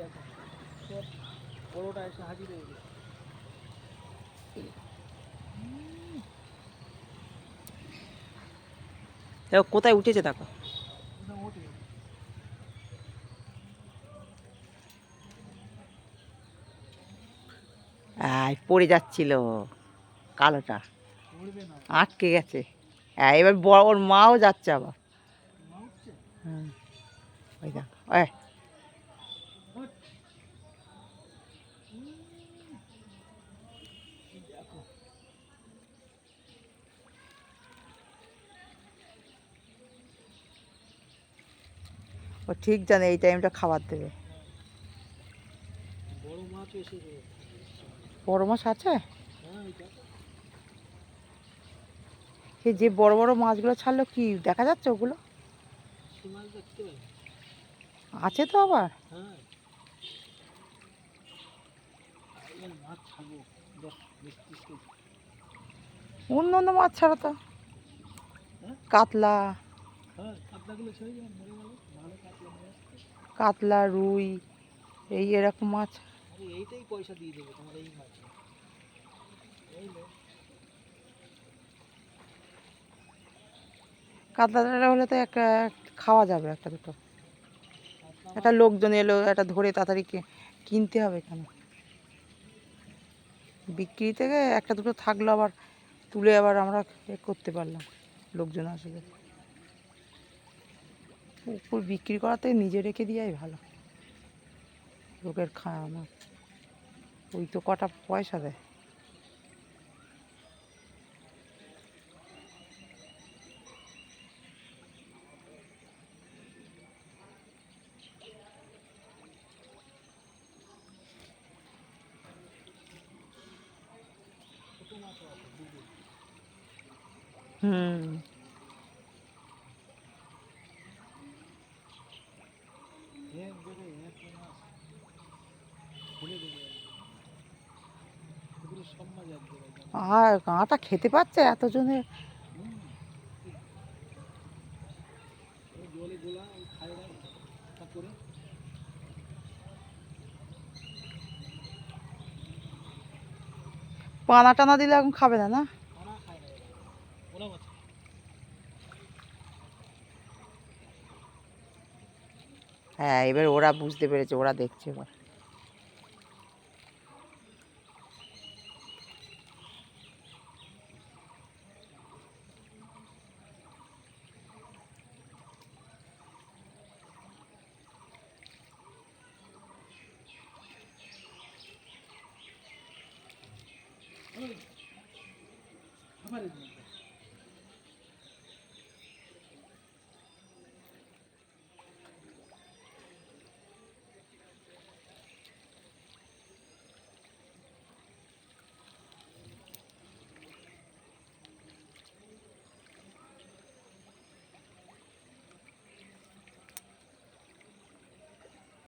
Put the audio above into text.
দেখো হয়ে কোথায় উঠেছে দেখো। পড়ে যাচ্ছিল কালোটা। আটকে গেছে। হ্যাঁ এবার বড়, ওর মাও যাচ্ছে আবার। হুম ওই দেখো এই ওঠ। এই দেখো ও ঠিক জানে এই টাইমটা খাবার দেবে। বড় মাছ আছে? হ্যাঁ এই সে যে বড় বড় মাছগুলো ছাড়লো কি দেখা যাচ্ছে ওগুলো? আছে তো আবার? হ্যাঁ। অন্য অন্য মাছ ছাড়া তো। হ্যাঁ? কাতলা। হ্যাঁ কাতলাগুলো ছেড়ে যাবে মরে গেল ভালো কাতলা নিয়ে আসতে কাতলা রুই এই এরকম মাছ। আরে এইটাই পয়সা দিয়ে দেবে তোমার এই মাছ। কাতলাটা হলে তো একটা খাওয়া যাবে একটা দুটো। একটা লোকজন এলো একটা ধরে তাড়াতাড়ি কিনতে হবে কেন? বিক্রি থেকে একটা দুটো থাকল আবার তুলে আবার আমরা এ করতে পারলাম লোকজন আসবে। উপর বিক্রি থেকে নিজে রেখে দেওয়াই ভালো। লোকের খাওয়া আমার ওই তো কটা পয়সা দেয়। হুম এক দেবে এক মাছ খুলে দেবে এগুলো সব মাছ এক দেবে আর গাঁটা খেতে পাচ্ছে এতজনের ওই জলে গোলা ওই খায় না তারপরে পানা টানা দিলে এখন খাবে না না। হ্যাঁ এবার ওরা বুঝতে পেরেছে ওরা দেখছে এবার। 가만히